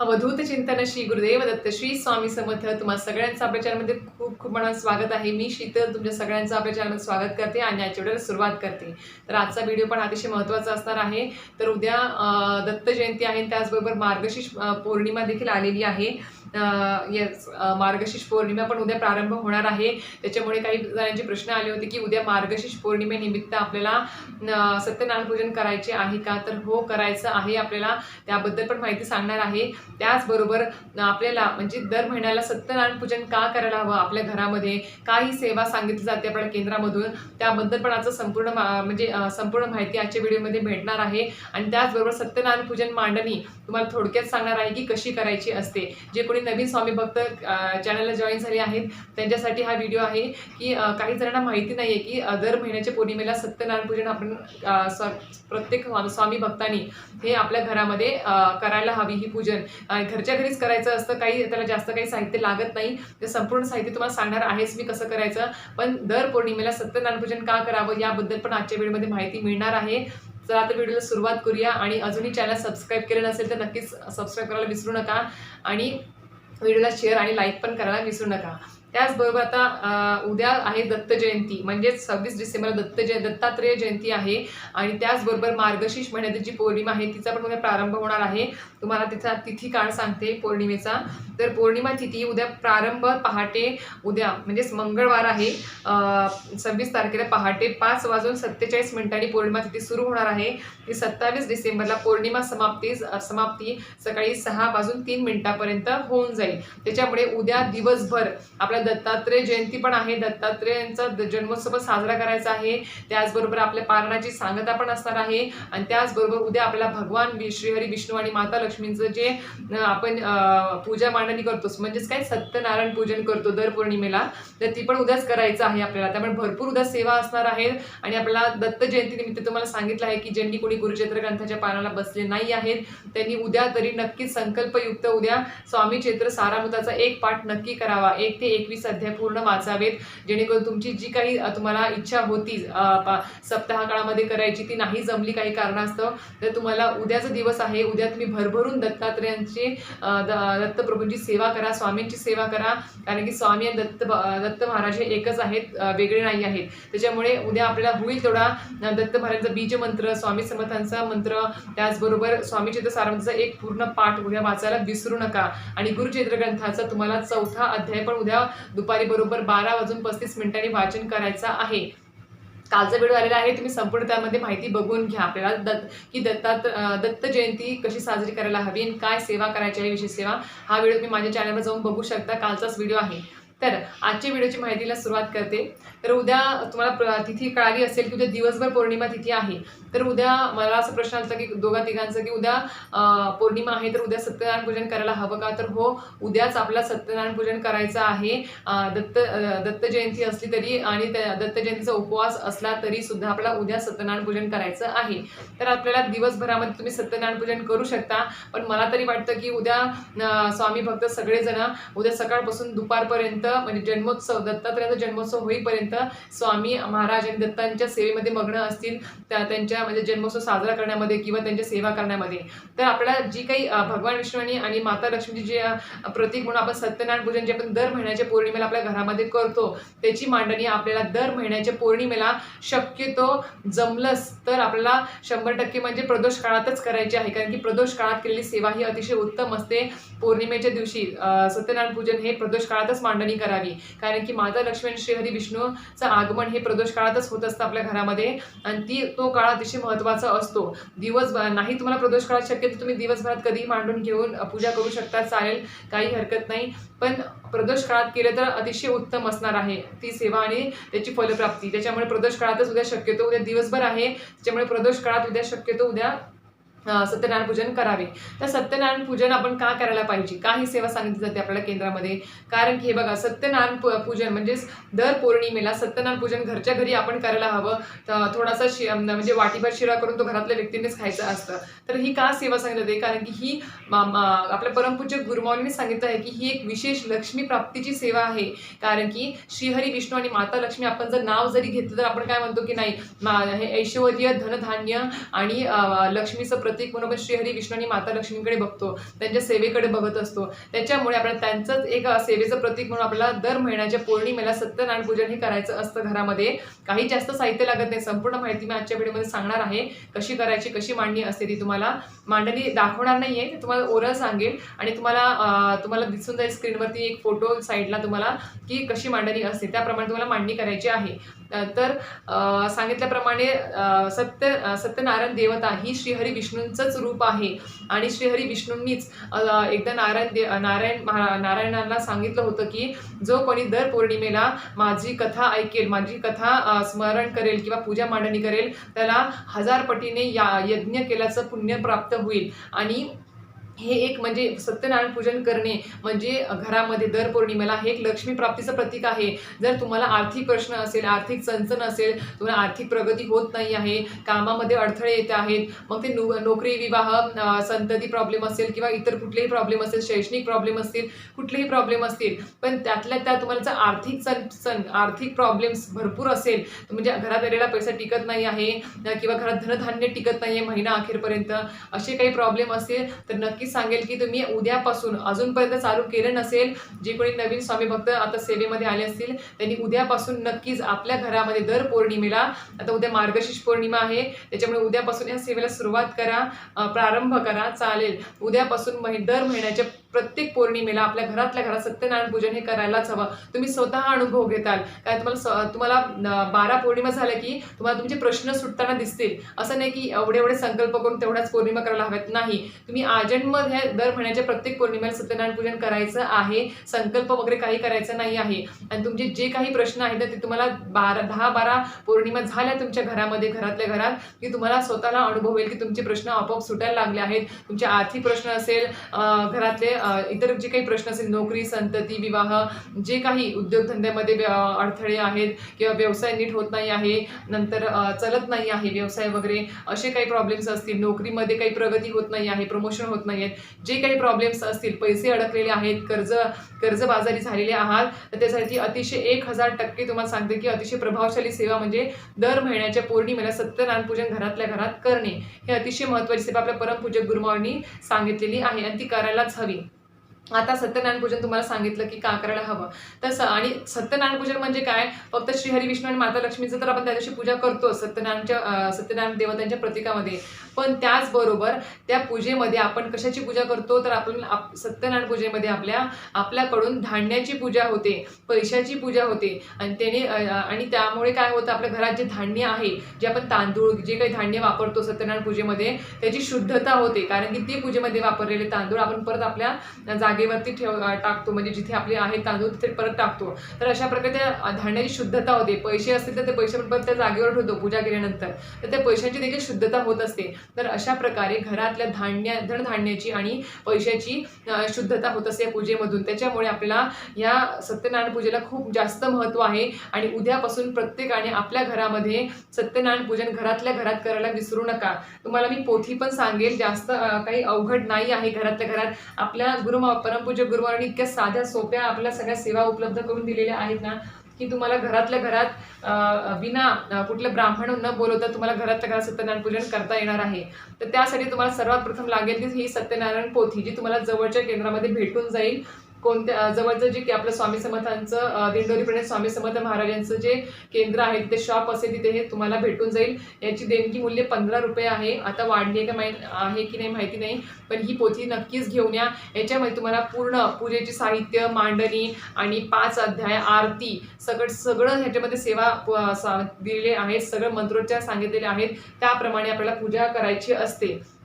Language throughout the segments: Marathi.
अवधूत चिंतन श्री गुरुदेव दत्त श्री स्वामी समर्थ. तुम्हा सगळ्यांचं आपल्या चॅनलमध्ये खूप खूप मनात स्वागत आहे. मी शीतल तुमच्या सगळ्यांचं आपल्या चॅनलमध्ये स्वागत करते आणि आजच्या सुरुवात करते. तर आजचा व्हिडिओ पण अतिशय महत्त्वाचा असणार आहे. तर उद्या दत्त जयंती आहे त्याचबरोबर मार्गशीर्ष पौर्णिमा देखील आलेली आहे. येस मार्गशीर्ष पौर्णिमा पण उद्या प्रारंभ होणार आहे. त्याच्यामुळे काही जणांचे प्रश्न आले होते की उद्या मार्गशीर्ष पौर्णिमेनिमित्त आपल्याला सत्यनारायण पूजन करायचे आहे का? तर हो करायचं आहे. आपल्याला त्याबद्दल पण माहिती सांगणार आहे. त्याचबरोबर आपल्याला म्हणजे दर महिन्याला सत्यनारायण पूजन का करायला हवं आपल्या घरामध्ये? काही सेवा सांगितली जाते आपल्या केंद्रामधून. त्याबद्दल पण आजचं संपूर्ण म्हणजे संपूर्ण माहिती आजच्या व्हिडिओमध्ये भेटणार आहे. आणि त्याचबरोबर सत्यनारायण पूजन मांडणी तुम्हाला थोडक्यात सांगणार आहे की कशी करायची असते. जे कोणी नवीन स्वामी भक्त चॅनलला जॉईन झाले आहेत त्यांच्यासाठी हा व्हिडिओ आहे की काही जणांना माहिती नाही आहे की दर महिन्याच्या पौर्णिमेला सत्यनारायण पूजन आपण प्रत्येक स्वामी- भक्तांनी हे आपल्या घरामध्ये करायला हवी ही पूजन. घरच्या घरीच करायचं असतं काही त्याला जास्त काही साहित्य लागत नाही. ते संपूर्ण साहित्य तुम्हाला सांगणार आहेच मी कसं करायचं. पण दर पौर्णिमेला सत्यनारायण पूजन का करावं याबद्दल पण आजच्या व्हिडिओमध्ये माहिती मिळणार आहे. चला आता व्हिडिओला सुरुवात करूया आणि अजूनही चॅनल सबस्क्राईब केलं नसेल तर नक्कीच सबस्क्राईब करायला विसरू नका. आणि व्हिडिओला शेअर आणि लाईक पण करायला विसरू नका. त्याचबरोबर आता उद्या आहे दत्त जयंती. म्हणजेच सव्वीस डिसेंबर दत्त जय दत्तात्रेय जयंती आहे. आणि त्याचबरोबर मार्गशीर्ष महिन्यात जी पौर्णिमा आहे तिचा पण उद्या प्रारंभ होणार आहे. तुम्हाला तिचा तिथी काळ सांगते पौर्णिमेचा. तर पौर्णिमा तिथी उद्या प्रारंभ पहाटे उद्या म्हणजेच मंगळवार आहे. सव्वीस तारखेला पहाटे पाच वाजून सत्तेचाळीस मिनिटांनी पौर्णिमा तिथी सुरू होणार आहे. ती सत्तावीस डिसेंबरला पौर्णिमा समाप्ती समाप्ती सकाळी सहा वाजून तीन मिनिटापर्यंत होऊन जाईल. त्याच्यामुळे उद्या दिवसभर आपल्या दत्तात्रेय जयंती पण आहे. दत्तात्रेयांचा जन्मोत्सव साजरा करायचा आहे. त्याचबरोबर आपल्या पारणाची सांगता पण असणार आहे. आणि त्याचबरोबर उद्या आपल्याला भगवान वि- श्रीहरी विष्णू आणि माता लक्ष्मींचं जे आपण पूजा मांडणी करतोच म्हणजेच काय? सत्यनारायण पूजन करतो दर पौर्णिमेला. तर ती पण उद्याच करायचं आहे आपल्याला. त्यामुळे भरपूर उद्या सेवा असणार आहेत. आणि आपल्याला दत्त जयंतीनिमित्त तुम्हाला सांगितलं आहे की ज्यांनी कोणी गुरुचेत्र ग्रंथाच्या पानाला बसले नाही आहेत त्यांनी उद्या तरी नक्कीच संकल्पयुक्त उद्या स्वामी चेत्र सारामृताचा एक पाठ नक्की करावा. एक ते एकवीस अध्याय पूर्ण वाचावेत जेणेकरून तुमची जी काही तुम्हाला इच्छा होती पा- सप्ताह काळामध्ये करायची ती नाही जमली काही कारणास्तव तर तुम्हाला उद्याचा दिवस आहे उद्या तुम्ही भरभरून दत्तात्रेयांची द- दत्तप्रभूंची सेवा करा स्वामींची सेवा करा कारण की स्वामी आणि दत्त ब- दत्त महाराज हे एकच आहेत वेगळे नाही आहेत. त्याच्यामुळे उद्या आपल्याला होईल तेवढा दत्त महाराजांचा बीज मंत्र स्वामी समर्थांचा मंत्र त्याचबरोबर स्वामी चित्रसारांचा एक पूर्ण पाठ उद्या वाचायला विसरू नका. आणि गुरुचैत्र ग्रंथाचा तुम्हाला चौथा अध्याय पण उद्या दुपारी बरोबर बारा वाजून पस्तीस मिनिटांनी वाचन करायचं आहे. कालचा व्हिडिओ आलेला आहे तुम्ही संपूर्ण त्यामध्ये माहिती बघून घ्या. आपल्याला दत्त की दत्तात दत्त जयंती कशी साजरी करायला हवी आणि काय सेवा करायची आहे विशेष सेवा हा व्हिडिओ तुम्ही माझ्या चॅनलवर जाऊन बघू शकता. कालचाच व्हिडिओ आहे. तर आजच्या व्हिडिओची माहितीला सुरुवात करते. तर उद्या तुम्हाला प्र- तिथी कळाली असेल की उद्या दिवसभर पौर्णिमा तिथी आहे. तर उद्या मला असा प्रश्न आला की दोघा तिघांचा की उद्या पौर्णिमा आहे तर उद्या सत्यनारायण पूजन करायला हवं का? तर हो उद्याच आपल्याला सत्यनारायण पूजन करायचं आहे. दत्त दत्त जयंती असली तरी आणि त्या दत्त जयंतीचा उपवास असला तरी सुद्धा आपल्याला उद्या सत्यनारायण पूजन करायचं आहे. तर आपल्याला दिवसभरामध्ये तुम्ही सत्यनारायण पूजन करू शकता. पण मला तरी वाटतं की उद्या स्वामी भक्त सगळेजण उद्या सकाळपासून दुपारपर्यंत म्हणजे जन्मोत्सव दत्तात्रयाचा जन्मोत्सव होईपर्यंत स्वामी महाराज आणि दत्तांच्या सेवेमध्ये मग्न असतील त्या त्यांच्या म्हणजे जन्मोत्सव साजरा करण्यामध्ये किंवा त्यांच्या सेवा करण्यामध्ये. तर आपल्याला जी काही भगवान विष्णूंनी आणि माता लक्ष्मीची जे प्रतीक म्हणून आपण सत्यनारायण पूजन जे आपण दर महिन्याच्या पौर्णिमेला आपल्या घरामध्ये करतो त्याची मांडणी आपल्याला दर महिन्याच्या पौर्णिमेला शक्यतो जमलंच. तर आपल्याला शंभर टक्के म्हणजे प्रदोष काळातच करायची आहे कारण की प्रदोष काळात केलेली सेवा ही अतिशय उत्तम असते. पौर्णिमेच्या दिवशी सत्यनारायण पूजन हे प्रदोष काळातच मांडणी करावी. कारण की माता लक्ष्मी आणि श्रीहरी विष्णूचं आगमन हे प्रदोष काळातच होत असतं आपल्या घरामध्ये. आणि ती तो काळ अतिशय महत्त्वाचा असतो. दिवस नाही तुम्हाला प्रदोष काळात शक्य तर तुम्ही दिवसभरात कधीही मांडून घेऊन पूजा करू शकता चालेल काही हरकत नाही. पण प्रदोष काळात केलं तर अतिशय उत्तम असणार आहे. ती सेवा आणि त्याची फलप्राप्ती. त्याच्यामुळे प्रदोष काळातच उद्या शक्यतो उद्या दिवसभर आहे. त्याच्यामुळे प्रदोष काळात उद्या शक्यतो उद्या सत्यनारायण पूजन करावे. तर सत्यनारायण पूजन आपण का करायला पाहिजे? का ही सेवा सांगितली जाते आपल्याला केंद्रामध्ये? कारण की हे बघा सत्यनारायण पूजन म्हणजेच दर पौर्णिमेला सत्यनारायण पूजन घरच्या घरी आपण करायला हवं. तर थोडासा शि म्हणजे वाटीभर शिरा करून तो घरातल्या व्यक्तींनीच खायचं असतं. तर ही का सेवा सांगितली जाते? कारण की ही आपल्या परमपूज्य गुरुमाऊलीने सांगितलं आहे की ही एक विशेष लक्ष्मी प्राप्तीची सेवा आहे. कारण की श्रीहरी विष्णू आणि माता लक्ष्मी आपण जर नाव जरी घेतलं तर आपण काय म्हणतो की नाही हे ऐश्वर्य धनधान्य आणि लक्ष्मीचं प्रतीक प्रतीक म्हणून आपण श्रीहरी विष्णू आणि माता लक्ष्मीकडे बघतो. त्यांच्या सेवेकडे बघत असतो. त्याच्यामुळे आपल्याला त्यांचंच एक सेवेचं प्रतीक म्हणून आपल्याला दर महिन्याच्या पौर्णिमेला सत्यनारायण पूजन हे करायचं असतं घरामध्ये. काही जास्त साहित्य लागत नाही. संपूर्ण माहिती मी आजच्या व्हिडिओमध्ये सांगणार आहे. कशी करायची कशी मांडणी असते ती तुम्हाला. मांडणी दाखवणार नाही आहे तुम्हाला ओरल सांगेल. आणि तुम्हाला तुम्हाला दिसून जाईल स्क्रीनवरती एक फोटो साईडला तुम्हाला की कशी मांडणी असते. त्याप्रमाणे तुम्हाला मांडणी करायची आहे. तर सांगितल्याप्रमाणे सत्य सत्यनारायण देवता ही श्रीहरी विष्णू विष्णूंचंच रूप आहे. आणि श्रीहरी विष्णूंनीच एकदा नारायण दे नारायण महा- नारायणांना सांगितलं होतं की जो कोणी दर पौर्णिमेला माझी कथा ऐकेल माझी कथा स्मरण करेल किंवा पूजा मांडणी करेल त्याला हजार पटीने या यज्ञ केल्याचं पुण्य प्राप्त होईल. आणि हे एक म्हणजे सत्यनारायण पूजन करणे म्हणजे घरामध्ये दर पौर्णिमेला हे एक लक्ष्मी प्राप्तीचं प्रतीक आहे. जर तुम्हाला आर्थिक प्रश्न असेल आर्थिक चणचण असेल तुम्हाला आर्थिक प्रगती होत नाही आहे कामामध्ये अडथळे येत आहेत मग ते नो नोकरी विवाह संतती प्रॉब्लेम असेल किंवा इतर कुठलेही प्रॉब्लेम असेल शैक्षणिक प्रॉब्लेम असतील कुठलेही प्रॉब्लेम असतील पण त्यातल्या त्यात तुम्हाला जर आर्थिक चणचण आर्थिक प्रॉब्लेम्स भरपूर असेल म्हणजे घरात आलेला पैसा टिकत नाही आहे किंवा घरात धनधान्य टिकत नाही आहे महिना अखेरपर्यंत असे काही प्रॉब्लेम असेल तर नक्की सांगेल की तुम्ही उद्यापासून अजूनपर्यंत चालू केलं नसेल जे कोणी नवीन स्वामी भक्त आता सेवेमध्ये आले असतील त्यांनी उद्यापासून नक्कीच आपल्या घरामध्ये दर पौर्णिमेला आता उद्या मार्गशीर्ष पौर्णिमा आहे त्याच्यामुळे उद्यापासून या सेवेला सुरुवात करा प्रारंभ करा चालेल. उद्यापासून महि दर महिन्याच्या प्रत्येक पौर्णिमेला आपल्या घरातल्या घरात सत्यनारायण पूजन हे करायलाच हवं. तुम्ही स्वतः अनुभव घेताल. काय तुम्हाला स- तुम्हाला बारा पौर्णिमा झाल्या की तुम्हाला तुमचे प्रश्न सुटताना दिसतील. असं नाही की एवढे एवढे संकल्प करून तेवढ्याच पौर्णिमा करायला हव्यात नाही. तुम्ही आजन्म मध्ये दर महिन्याच्या प्रत्येक पौर्णिमेला सत्यनारायण पूजन करायचं आहे संकल्प वगैरे काही करायचं नाही आहे. आणि तुमचे जे काही प्रश्न आहेत ते तुम्हाला बारा दहा बारा पौर्णिमा झाल्या तुमच्या घरामध्ये घरातल्या घरात की तुम्हाला स्वतःला अनुभव येईल की तुमचे प्रश्न आपोआप सुटायला लागले आहेत. तुमचे आर्थिक प्रश्न असेल घरातले इतर जे काही प्रश्न असेल नोकरी संतती विवाह जे काही उद्योगधंद्यामध्ये अडथळे आहेत किंवा व्यवसाय नीट होत नाही आहे नंतर चलत नाही आहे व्यवसाय वगैरे असे काही प्रॉब्लेम्स असतील नोकरीमध्ये काही प्रगती होत नाही आहे प्रमोशन होत नाही आहेत. जे काही प्रॉब्लेम्स असतील पैसे अडकलेले आहेत कर्ज कर्जबाजारी झालेले आहात तर त्यासाठी अतिशय एक हजार टक्के तुम्हाला सांगते की अतिशय प्रभावशाली सेवा म्हणजे दर महिन्याच्या पौर्णिमेला सत्यनारायणपूजन घरातल्या घरात करणे. हे अतिशय महत्त्वाची सेवा आपल्या परमपूजक गुरुमावांनी सांगितलेली आहे आणि ती करायलाच हवी. आता सत्यनारायण पूजन तुम्हाला सांगितलं की का करायला हवं. तसं आणि सत्यनारायण पूजन म्हणजे काय? फक्त श्रीहरी विष्णू आणि माता लक्ष्मीचं तर आपण त्या दिवशी पूजा करतो सत्यनारायणच्या सत्यनारायण देवतांच्या प्रतीकामध्ये. पण त्याचबरोबर त्या पूजेमध्ये आपण कशाची पूजा करतो? तर आपण आप सत्यनारायण पूजेमध्ये आपल्या आपल्याकडून धान्याची पूजा होते पैशाची पूजा होते. आणि त्याने आणि त्यामुळे काय होतं? आपल्या घरात जे धान्य आहे जे आपण तांदूळ जे काही धान्य वापरतो सत्यनारायण पूजेमध्ये त्याची शुद्धता होते. कारण की ते पूजेमध्ये वापरलेले तांदूळ आपण परत आपल्या जागेवरती ठेव टाकतो. म्हणजे जिथे आपले आहे तांदूळ तिथे परत टाकतो. तर अशा प्रकारे त्या धान्याची शुद्धता होते. पैसे असतील तर ते पैसे परत त्या जागेवर ठेवतो पूजा केल्यानंतर. तर त्या पैशांची देखील शुद्धता होत असते. तर अशा प्रकारे घरातल्या धान्य धनधान्याची आणि पैशाची शुद्धता होत असते या पूजेमधून. त्याच्यामुळे आपला या सत्यनारायण पूजेला खूप जास्त महत्त्व आहे आणि उद्यापासून प्रत्येकाने आपल्या घरामध्ये सत्यनारायण पूजन घरातल्या घरात करायला विसरू नका. तुम्हाला मी पोथी पण सांगेल जास्त काही अवघड नाही आहे घरातल्या घरात. आपल्या गुरुमा परमपूज्य गुरुवारांनी इतक्या साध्या सोप्या आपल्या सगळ्या सेवा उपलब्ध करून दिलेल्या आहेत ना की तुम्हाला घरातल्या घरात अं, विना कुठलं ब्राह्मण न बोलवता तुम्हाला घरातल्या घरात सत्यनारायण पूजन करता येणार आहे. तर त्यासाठी तुम्हाला सर्वात प्रथम लागेल ती ही सत्यनारायण पोथी जी तुम्हाला जवळच्या केंद्रामध्ये भेटून जाईल. कोणत्या जवळचं जे की आपलं स्वामी समर्थांचं अं, दिंडोरी प्रणित स्वामी समर्थ महाराजांचं जे केंद्र आहे तिथे शॉप असेल तिथे हे तुम्हाला भेटून जाईल. याची देणगी मूल्य पंधरा रुपये आहे. आता वाढली आहे का माहीत आहे की नाही माहिती नाही पण ही पोथी नक्कीच घेऊन या. याच्यामध्ये तुम्हाला पूर्ण पूजेचे साहित्य मांडणी आणि पाच अध्याय आरती सगळं सगळं ह्याच्यामध्ये सेवा दिलेले आहेत सगळं मंत्रोच्चार सांगितलेले आहेत. त्याप्रमाणे आपल्याला पूजा करायची असते.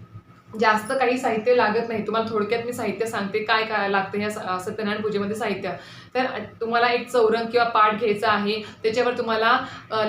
जास्त काही साहित्य लागत नाही. तुम्हाला थोडक्यात मी साहित्य सांगते काय काय लागतं ह्या सत्यनारायण पूजेमध्ये साहित्य. तर तुम्हाला एक चौरंग किंवा पाठ घ्यायचा आहे. त्याच्यावर तुम्हाला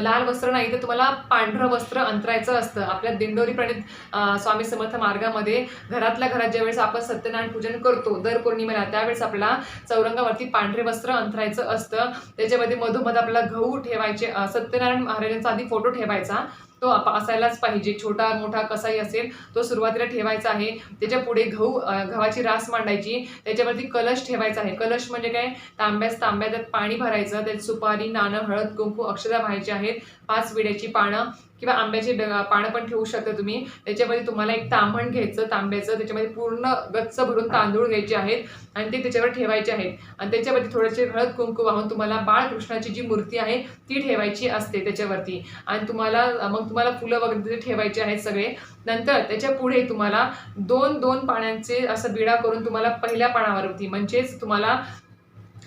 लाल वस्त्र नाही तर तुम्हाला पांढरं वस्त्र अंतरायचं असतं. आपल्या दिंडोरी प्रणित स्वामी समर्थ मार्गामध्ये घरातल्या घरात ज्यावेळेस आपण सत्यनारायण पूजन करतो दर पौर्णिमेला त्यावेळेस आपल्याला चौरंगावरती पांढरे वस्त्र अंतरायचं असतं. त्याच्यामध्ये मधोमध आपल्याला गहू ठेवायचे सत्यनारायण महाराजांचा आधी फोटो ठेवायचा. तो आप- असायलाच पाहिजे. छोटा मोठा कसाही असेल तो सुरुवातीला ठेवायचा आहे. त्याच्या पुढे गहू गव्हाची रास मांडायची. त्याच्यावरती कलश ठेवायचा आहे. कलश म्हणजे काय? तांब्यास तांब्या त्यात पाणी भरायचं. त्यात सुपारी नाणं हळद कुंकू अक्षता व्हायचे आहेत. पाच विड्याची पानं किंवा आंब्याची पानं पण ठेवू शकता तुम्ही. त्याच्यामध्ये तुम्हाला एक तांबण घ्यायचं तांब्याचं त्याच्यामध्ये पूर्ण गच्च भरून तांदूळ घ्यायचे आहेत आणि ते त्याच्यावर ठेवायचे आहेत. आणि त्याच्यावरती थोडेसे हळद कुंकू वाहून तुम्हाला बाळकृष्णाची जी मूर्ती आहे ती ठेवायची असते त्याच्यावरती. आणि तुम्हाला मग तुम्हाला फुलं वगैरे ठेवायचे आहेत सगळे. नंतर त्याच्या पुढे तुम्हाला दोन दोन पाण्याचे असं बिडा करून तुम्हाला पहिल्या पानावरती म्हणजेच तुम्हाला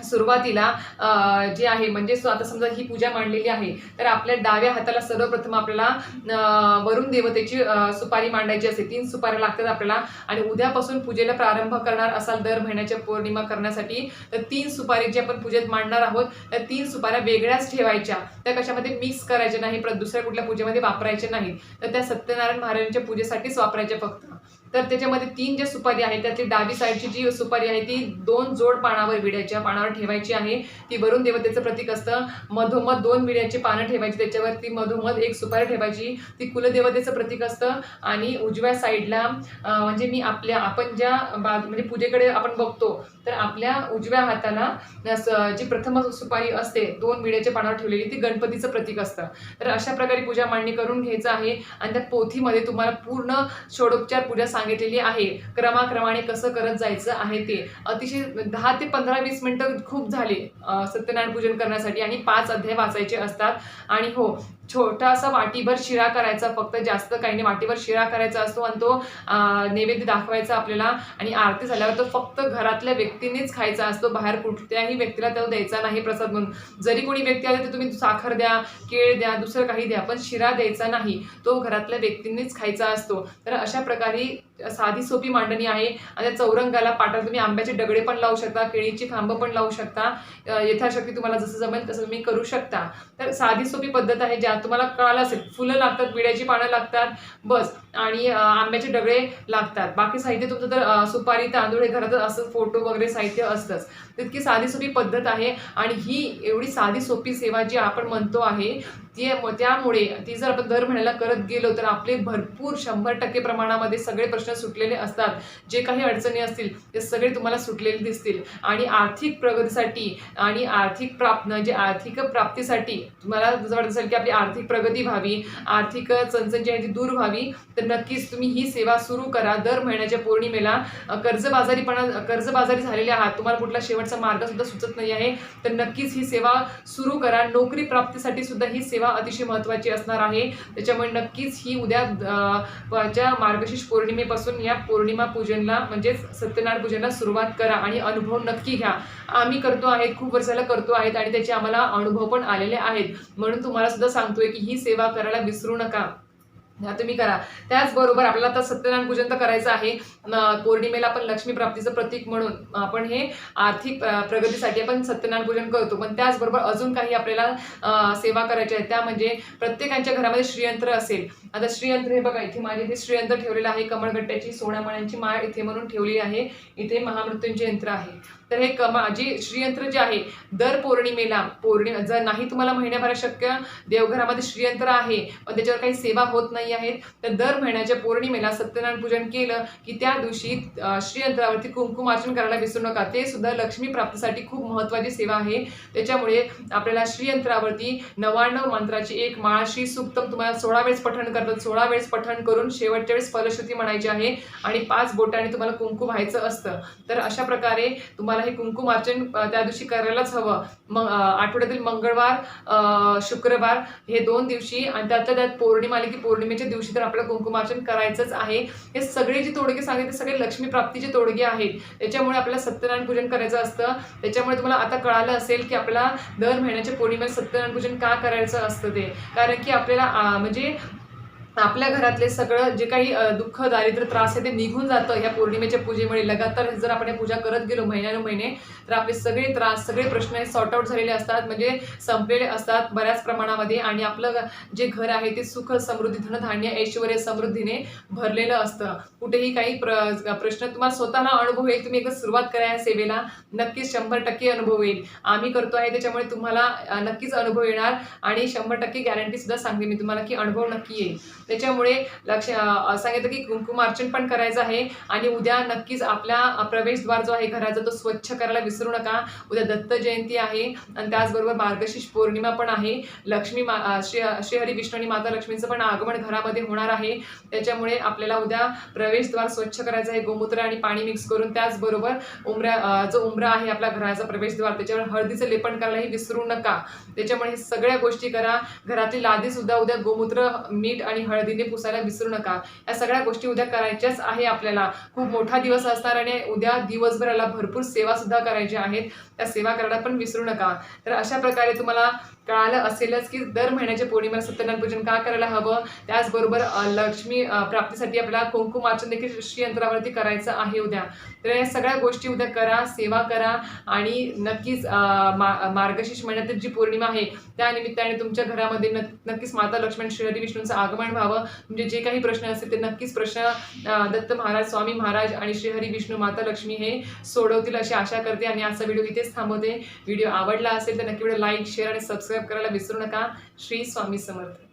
सुरुवातीला जे आहे म्हणजे आता समजा ही पूजा मांडलेली आहे तर आपल्या डाव्या हाताला सर्वप्रथम आपल्याला वरुण देवतेची सुपारी मांडायची असते. तीन सुपाऱ्या लागतात आपल्याला आणि उद्यापासून पूजेला प्रारंभ करणार असाल दर महिन्याच्या पौर्णिमा करण्यासाठी तर तीन सुपारी जी आपण पूजेत मांडणार आहोत तर तीन सुपाऱ्या वेगळ्याच ठेवायच्या. त्या कशामध्ये मिक्स करायच्या नाही परत दुसऱ्या कुठल्या पूजेमध्ये वापरायच्या नाहीत. तर त्या सत्यनारायण महाराजांच्या पूजेसाठीच वापरायच्या फक्त. तर त्याच्यामध्ये तीन ज्या सुपारी आहेत त्यातली डावी साईडची जी सुपारी आहे ती दोन जोड पानावर विड्याच्या पानावर ठेवायची आहे. ती वरुण देवतेचं प्रतीक असतं मधोमध दोन विड्याची पानं ठेवायची त्याच्यावरती मधोमध एक सुपारी ठेवायची. ती कुलदेवतेचं प्रतीक असतं आणि उजव्या साईडला म्हणजे मी आपल्या आपण ज्या बा म्हणजे पूजेकडे आपण बघतो तर आपल्या उजव्या हाताला जी प्रथम सुपारी असते दोन विड्याच्या पानावर ठेवलेली ती गणपतीचं प्रतीक असतं. तर अशा प्रकारे पूजा मांडणी करून घ्यायचं आहे. आणि त्या पोथीमध्ये तुम्हाला पूर्ण षोडोपचार पूजा सांगितलेली आहे. क्रमाक्रमाने कसं करत जायचं आहे ते. अतिशय दहा ते पंधरा वीस मिनिटं खूप झाले सत्यनारायण पूजन करण्यासाठी आणि पाच अध्याय वाचायचे असतात. आणि हो छोटासा वाटीभर शिरा करायचा फक्त जास्त काही नाही वाटीभर शिरा करायचा असतो आणि तो नैवेद्य दाखवायचा आपल्याला आणि आरती झाल्यावर तो फक्त घरातल्या व्यक्तींनीच खायचा असतो बाहेर कुठल्याही व्यक्तीला तो द्यायचा नाही प्रसाद म्हणून. जरी कोणी व्यक्ती आले तर तुम्ही साखर द्या केळ द्या दुसरं काही द्या पण शिरा द्यायचा नाही. तो घरातल्या व्यक्तींनीच खायचा असतो. तर अशा प्रकारे साधी सोपी मांडणी आहे. आणि त्या चौरंगाला पाटात तुम्ही आंब्याचे दगडे पण लावू शकता केळीची खांबं पण लावू शकता. यथाशक्ती तुम्हाला जसं जमेल तसं तुम्ही करू शकता. तर साधी सोपी पद्धत आहे ज्या तुम्हाला कळालं असेल फुलं लागतात विड्याची पानं लागतात बस. आणि आंब्याचे डगळे लागतात. बाकी साहित्य तुमचं तर सुपारी तांदूळ हे घरातच असं फोटो वगैरे साहित्य असतंच. तितकी साधी सोपी पद्धत आहे. आणि ही एवढी साधी सोपी सेवा जी आपण म्हणतो आहे ती त्यामुळे ती जर आपण दर महिन्याला करत गेलो तर आपले भरपूर शंभर टक्के प्रमाणामध्ये सगळे प्रश्न सुटलेले असतात. जे काही अडचणी असतील ते सगळे तुम्हाला सुटलेले दिसतील. आणि आर्थिक प्रगतीसाठी आणि आर्थिक प्राप्त म्हणजे आर्थिक प्राप्तीसाठी तुम्हाला जर वाटत असेल की आपली आर्थिक प्रगती व्हावी आर्थिक चणचण जी आहे ती दूर व्हावी तर नक्कीच तुम्ही ही सेवा सुरू करा. दर महिन्याच्या पौर्णिमेला कर्जबाजारीपणा कर्जबाजारी झालेले आहात तुम्हाला कुठला शेवटचा मार्गसुद्धा सुचत नाही आहे तर नक्कीच ही सेवा सुरू करा. नोकरी प्राप्तीसाठी सुद्धा ही सेवा अतिशय महत्त्वाची असणार आहे. त्याच्यामुळे नक्कीच ही उद्या च्या मार्गशीर्ष पौर्णिमेपासून या पौर्णिमा पूजनला म्हणजेच सत्यनारायण पूजनला सुरुवात करा आणि अनुभव नक्की घ्या. आम्ही करतो आहेत खूप वर्षाला करतो आहेत आणि त्याचे आम्हाला अनुभव पण आलेले आहेत. म्हणून तुम्हाला सुद्धा सांगतोय की ही सेवा करायला विसरू नका. ह्या तुम्ही करा. त्याचबरोबर आपल्याला आता सत्यनारायण पूजन तर करायचं आहे. पौर्णिमेला आपण लक्ष्मी प्राप्तीचं प्रतीक म्हणून आपण हे आर्थिक प्रगतीसाठी आपण सत्यनारायण पूजन करतो. पण त्याचबरोबर अजून काही आपल्याला सेवा करायच्या आहेत त्या म्हणजे प्रत्येकांच्या घरामध्ये श्रीयंत्र असेल. आता श्रीयंत्र हे बघा इथे माझे इथे श्रीयंत्र ठेवलेलं आहे. कमळगट्ट्याची सोन्यामण्यांची माळ इथे म्हणून ठेवली आहे. इथे महामृत्यूंचे यंत्र आहे. तर हे कमा जे श्रीयंत्र जे आहे दर पौर्णिमेला पौर्णिमा जर नाही तुम्हाला महिन्याभरात शक्य देवघरामध्ये श्रीयंत्र आहे पण त्याच्यावर काही सेवा होत नाही आहेत तर दर महिन्याच्या पौर्णिमेला सत्यनारायण पूजन केलं की त्या दिवशी श्रीयंत्रावरती कुंकुमार्चन करायला विसरू नका. ते सुद्धा लक्ष्मी प्राप्तीसाठी खूप महत्त्वाची सेवा आहे. त्याच्यामुळे आपल्याला श्रीयंत्रावरती नव्याण्णव मंत्राची एक माळ श्री सुक्तम तुम्हाला सोळा वेळेस पठण करतात. सोळा वेळेस पठण करून शेवटच्या वेळेस फलश्रुती म्हणायची आहे आणि पाच बोटाने तुम्हाला कुंकू व्हायचं असतं. तर अशा प्रकारे तुम्हाला हे कुंकुमार्चन अर्चन त्या दिवशी करायलाच हवं. मग आठवड्यातील मंगळवार शुक्रवार हे दोन दिवशी आणि त्यातल्या त्यात पौर्णिमा आली की पौर्णिमेच्या दिवशी तर आपल्याला कुंकुमार्चन करायचंच आहे. हे सगळे जे तोडगे सांगितले सगळे लक्ष्मी प्राप्तीचे तोडगे आहेत. त्याच्यामुळे आपल्याला सत्यनारायण पूजन करायचं असतं. त्याच्यामुळे तुम्हाला आता कळालं असेल की आपल्याला दर महिन्याच्या पौर्णिमेला सत्यनारायण पूजन का करायचं असतं ते. कारण की आपल्याला म्हणजे आपल्या घरातले सगळं जे काही दुःख दारिद्र्य त्रास आहे ते निघून जातं ह्या पौर्णिमेच्या पूजेमुळे. लगातार जर आपण पूजा करत गेलो महिन्यानुमहिने तर आपले सगळे त्रास सगळे प्रश्न हे सॉर्ट आउट झालेले असतात म्हणजे संपलेले असतात बऱ्याच प्रमाणामध्ये. आणि आपलं जे घर आहे ते सुख समृद्धी धनधान्य ऐश्वर समृद्धीने भरलेलं असतं. कुठेही काही प्र प्रश्न तुम्हाला स्वतःला अनुभव येईल तुम्ही एकदा सुरुवात करा या सेवेला. नक्कीच शंभर टक्के अनुभव येईल. आम्ही करतो आहे त्याच्यामुळे तुम्हाला नक्कीच अनुभव येणार. आणि शंभर टक्के गॅरंटी सुद्धा सांगते मी तुम्हाला की अनुभव नक्की येईल. त्याच्यामुळे लक्ष सांगितलं की कुंकुमार्चन पण करायचं आहे. आणि उद्या नक्कीच आपला प्रवेशद्वार जो आहे घराचा तो स्वच्छ करायला विसरू नका. उद्या दत्त जयंती आहे आणि त्याचबरोबर मार्गशीर्ष पौर्णिमा पण आहे. लक्ष्मी मा श्री श्री श्रीहरी विष्णू आणि माता लक्ष्मीचं पण आगमन घरामध्ये होणार आहे. त्याच्यामुळे आपल्याला उद्या प्रवेशद्वार स्वच्छ करायचं आहे गोमूत्र आणि पाणी मिक्स करून. त्याचबरोबर उमऱ्या जो उमरा आहे आपला घराचा प्रवेशद्वार त्याच्यावर हळदीचं लेपन करायलाही विसरू नका. त्याच्यामुळे हे सगळ्या गोष्टी करा. घरातली लादी सुद्धा उद्या गोमूत्र मीठ आणि हळदीने पुसायला विसरू नका. या सगळ्या गोष्टी उद्या करायच्याच आहे आपल्याला. खूप मोठा दिवस असणार आणि उद्या दिवसभराला भरपूर सेवासुद्धा करायच्या आहेत. त्या सेवा करायला पण विसरू नका. तर अशा प्रकारे तुम्हाला कळालं असेलच की दर महिन्याच्या पौर्णिमेला सत्यनारायण पूजन का करायला हवं? त्याचबरोबर लक्ष्मी प्राप्तीसाठी आपल्याला कुंकुमार्चन देखील श्रीयंत्रावरती करायचं आहे उद्या. तर या सगळ्या गोष्टी उद्या करा सेवा करा आणि नक्कीच मा मार्गशीर्ष महिन्यातील जी पौर्णिमा आहे त्या निमित्ताने तुमच्या घरामध्ये नक्कीच माता लक्ष्मण श्रीहरी विष्णूंचं आगमन व्हावं. म्हणजे जे काही प्रश्न असतील ते नक्कीच प्रश्न दत्त महाराज स्वामी महाराज आणि श्रीहरी विष्णू माता लक्ष्मी हे सोडवतील अशी आशा करते आणि आजचा व्हिडिओ इथेच थांबवते. व्हिडिओ आवडला असेल तर नक्की व्हिडिओ लाईक शेअर आणि सबस्क्राईब करायला विसरू नका. श्री स्वामी समर्थ.